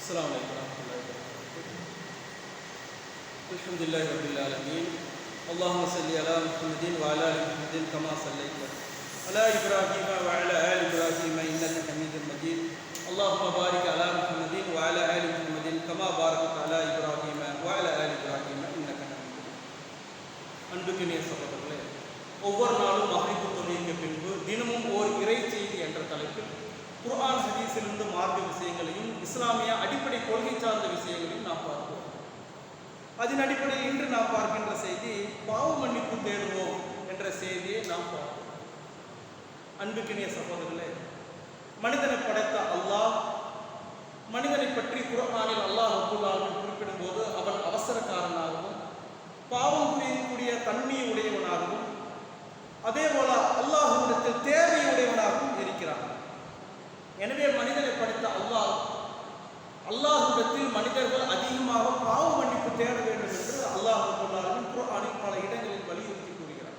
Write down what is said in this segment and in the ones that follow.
السلام عليكم ورحمة الله وبركاته الحمد لله رب العالمين اللهم صل على محمد وعلى آل محمد كما صليت على إبراهيم وعلى آل إبراهيم إنك حميد مجيد اللهم بارك على محمد وعلى آل محمد كما باركت على إبراهيم وعلى آل إبراهيم إنك حميد مجيد அன்புக்கினிய சகோதரர்களே ஒவ்வொரு நாளும் மகரிப்பு தொழுகைக்கு பின்பு தினமும் ஓர் இறை செய்தி என்ற தலைப்பில் குர்ஆன் ஹதீஸிலிருந்து மார்க்க விஷயங்களையும் இஸ்லாமிய அடிப்படை கொள்கை சார்ந்த விஷயங்களையும் நாம் பார்ப்போம். அதன் அடிப்படையில் இன்று நாம் பார்க்கின்ற செய்தி பாவ மன்னிப்பு தேடுவோம் என்ற செய்தியை நாம் பார்ப்போம். அன்புக்கினிய சகோதரர்களே மனிதனை படைத்த அல்லாஹ் மனிதனை பற்றி குர்ஆனில் அல்லாஹ் அப்துல்லாவின் குறிப்பிடும்போது அவன் அவசரக்காரனாகவும் பாவம் புரியக்கூடிய தன்மையை உடையவனாகவும் அதே போல அல்லாஹுவிடத்தில் தேவையுடையவனாகவும் இருக்கிறான். எனவே மனிதனை படைத்த அல்லாஹ் அல்லாஹுடத்தில் மனிதர்கள் அதிகமாக பாவ மன்னிப்பு தேட வேண்டும் என்று அல்லாஹ் அல்லாஹின் குர்ஆனில் பல இடங்களில் வலியுறுத்தி கூறுகிறார்.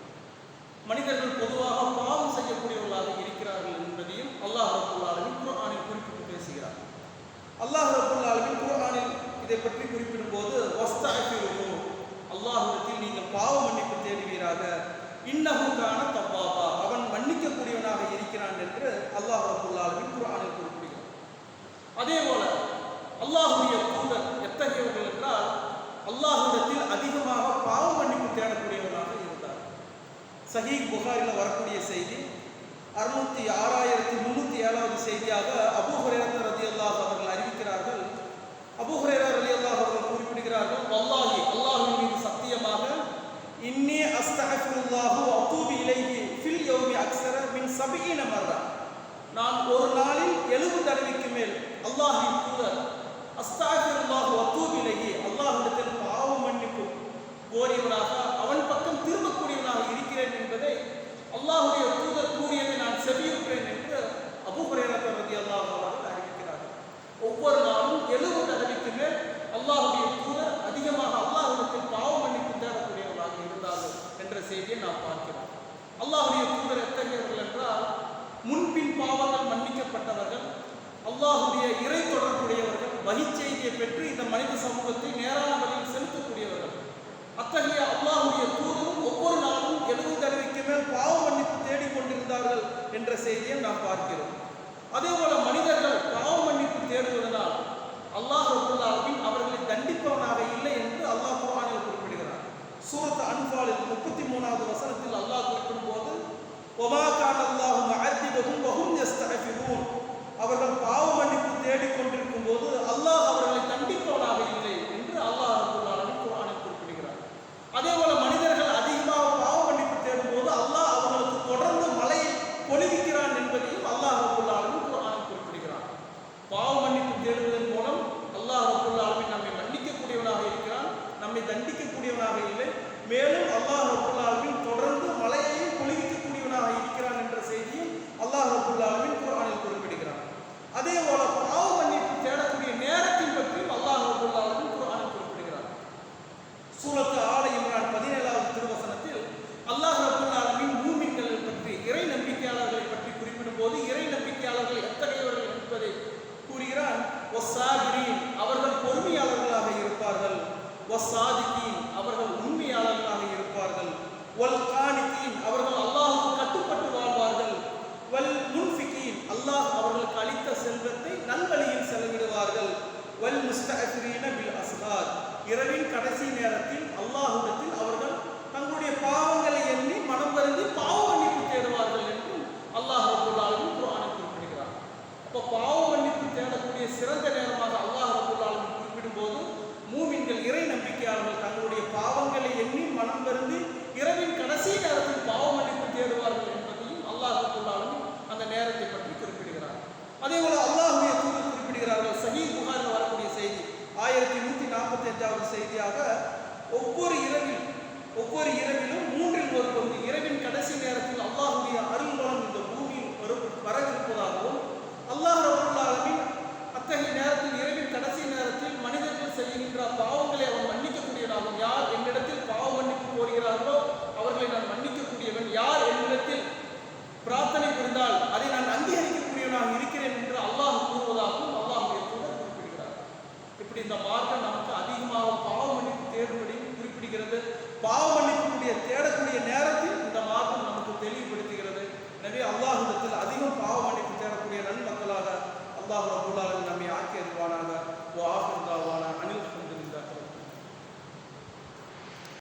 மனிதர்கள் பொதுவாக பாவம் செய்யக்கூடியவர்களாக இருக்கிறார்கள் என்பதையும் அல்லாஹ் அல்லாஹின் குர்ஆனில் குறிப்பிட்டு பேசுகிறார். அல்லாஹ் அல்லாஹின் குர்ஆனில் இதை பற்றி குறிப்பிடும்போது வஸ்தாஃபிருஹு அல்லாஹுடத்தில் நீங்கள் பாவ மன்னிப்பு தேடுவீராக. இன்னகுக்கான தப்பாபா அவன் மன்னிக்கக்கூடியவனாக இருக்கிறான் என்று அல்லாஹ் ரபுல்லாலுவின் குரானில் குறிப்பிடுகிறார். அதே போல அல்லாஹுடைய தூதர் எத்தகையவர்கள் என்றால் அல்லாஹுடத்தில் அதிகமாக பாவ மன்னிப்பு தேடக்கூடியவர்களாக இருந்தார். சஹீக் புகாரில் வரக்கூடிய செய்தி அறுநூத்தி ஆறாயிரத்தி முன்னூத்தி ஏழாவது செய்தியாக அபுஹரேரத் ரதி அல்லாஹ் அவர்கள் அறிவிக்கிறார்கள். அபு ரலி அல்லாஹ் அவர்கள் குறிப்பிடுகிறார்கள் வல்லாஹி அல்லாஹின் மீது சத்தியமாக இன்னி அஸ்தகுல்லாஹு அத்தூபி இலைஹி ஃபில் யௌமி அக்ஸர மின் சபையின மர்ரா. நான் ஒரு நாளில் எழுபது தடவைக்கு மேல் அல்லாஹின் தூதர் அஸ்தகஃபிருல்லாஹு அத்தூபி இலைஹி அல்லாஹ்விடத்தில் பாவ மன்னிப்பு கோரியவனாக அவன் பக்கம் திரும்பக்கூடியவனாக இருக்கிறேன் என்பதை அல்லாஹுடைய தூதர் கூறியதை நான் செவியுற்றேன் என்று அபு ஹுரேரத் ரதி அல்லாஹ் அவர்கள் அறிவிக்கிறார்கள். ஒவ்வொரு நாளும் எழுபது தடவைக்கு மேல் அல்லாஹுடைய தூதர் அதிகமாக அல்லாஹுடத்தில் பாவ மன்னிப்பு தேடக்கூடியவர்களாக இருந்தார்கள் என்ற செய்தியை நாம் பார்க்கிறோம். அல்லாஹுடைய தூதர் எத்தகையவர்கள் என்றால் முன்பின் பாவங்கள் மன்னிக்கப்பட்டவர்கள் அல்லாஹுடைய இறை தொடர்புடையவர்கள் வகிச்செய்தியை பெற்று இந்த மனித சமூகத்தை நேரான வழியில் செலுத்தக்கூடியவர்கள். அத்தகைய அல்லாஹுடைய தூதரும் ஒவ்வொரு நாளும் எழுபது தடவைக்கு மேல் பாவ மன்னிப்பு தேடிக்கொண்டிருந்தார்கள் என்ற செய்தியை நாம் பார்க்கிறோம். அதே போல மனிதர்கள் பாவ மன்னிப்பு தேடுவதனால் அல்லாஹ் ரபுல்லாவின் அவர்களை தண்டிப்பவனாக இல்லை என்று அல்லாஹ் குரானில் குறிப்பிடுகிறார். சூரத் அன்பாலில் முப்பத்தி மூணாவது வசனத்தில் அல்லாஹ் குறிப்பிடும் போது ஒமா கான் அவர்கள் பாவ மன்னிப்பு தேடிக்கொண்டிருக்கும் போது அல்லாஹ் அவர்களை தண்டிப்பவனாக இல்லை என்று அல்லாஹ் ரபுல்லாவின் குர்ஆனில் குறிப்பிடுகிறார் அதே போல மனிதர்கள் அதிகமாக பாவ மன்னிப்பு தேடும் போது அல்லாஹ் அவர்களுக்கு தொடர்ந்து மழையை பொழிவிக்கிறான் என்பதையும் அல்லாஹ் ரபுல்லாவின் குர்ஆனில் குறிப்பிடுகிறான் பாவ மன்னிப்பு தேடுவதன் மூலம் அல்லாஹ் ரபுல்லாலுமே நம்மை மன்னிக்கக்கூடியவனாக இருக்கிறான் நம்மை தண்டிக்கக்கூடியவனாக இல்லை மேலும் அல்லாஹ் ரபுல்லாலுமின் தொடர்ந்து மலையையும் பொழிவிக்கக்கூடியவனாக இருக்கிறான் என்ற செய்தியும் அல்லாஹ் ரபுல்லாலுமின் குரானில் குறிப்பிடுகிறான் அதே போல பாவ மன்னிப்பு தேடக்கூடிய நேரத்தின் பற்றியும் அல்லாஹ் ரபுல்லாலுமின் குரானில் குறிப்பிடுகிறான் சூரத்து ஆல இம்ரான் பதினேழாவது திருவசனத்தில் அல்லாஹ் ரபுல்லாலுமின் மூமின்களை பற்றி இறை நம்பிக்கையாளர்களை பற்றி குறிப்பிடும் போது இறை நம்பிக்கையாளர்கள் எத்தகையவர்கள் என்பதை கூறுகிறான் ஒசாகிரீன் அவர்கள் பொறுமையாளர்களாக இருப்பார்கள் ஒசாதிகீன் அவர்கள் உண்மையாளர்களாக இருப்பார்கள். ஒல் காணிக்கீன் அவர்கள் அல்லாஹுக்கு கட்டுப்பட்டு வாழ்வார்கள். வல் முன்ஃபிகீன் அல்லாஹ் அவர்களுக்கு அளித்த செல்வத்தை நல்வழியில் செலவிடுவார்கள். வல் முஸ்தகரீன பில் அஸ்ஹார் இரவின் கடைசி நேரத்தில் அல்லாஹுடத்தில் அவர்கள் தங்களுடைய பாவம் எண்ணி மனம் வருந்தி பாவ மன்னிப்பு தேடுவார்கள் என்றும் அல்லாஹ் ரபுல்லாலும் குரானில் குறிப்பிடுகிறார் அப்போ பாவ மன்னிப்பு தேடக்கூடிய சிறந்த நேரமாக அல்லாஹ் ரபுல்லாலும் குறிப்பிடும்போது மூமின்கள் இறை நம்பிக்கையாளர்கள் தங்களுடைய பாவங்களை எண்ணி மனம் வருந்தி இரவின் கடைசி நேரத்தில் பாவ மன்னிப்பு தேடுவார்கள் என்பதையும் அல்லாஹ் ரபுல்லாலும் அந்த நேரத்தை பற்றி குறிப்பிடுகிறார் அதே போல அல்லாஹுடைய தூதர் குறிப்பிடுகிறார்கள் சஹீ புகாரில் வரக்கூடிய செய்தி ஆயிரத்தி நூற்றி பதினைஞ்சாவது செய்தியாக ஒவ்வொரு இரவில் ஒவ்வொரு இரவிலும் மூன்றில் ஒரு பகுதி இரவின் கடைசி நேரத்தில்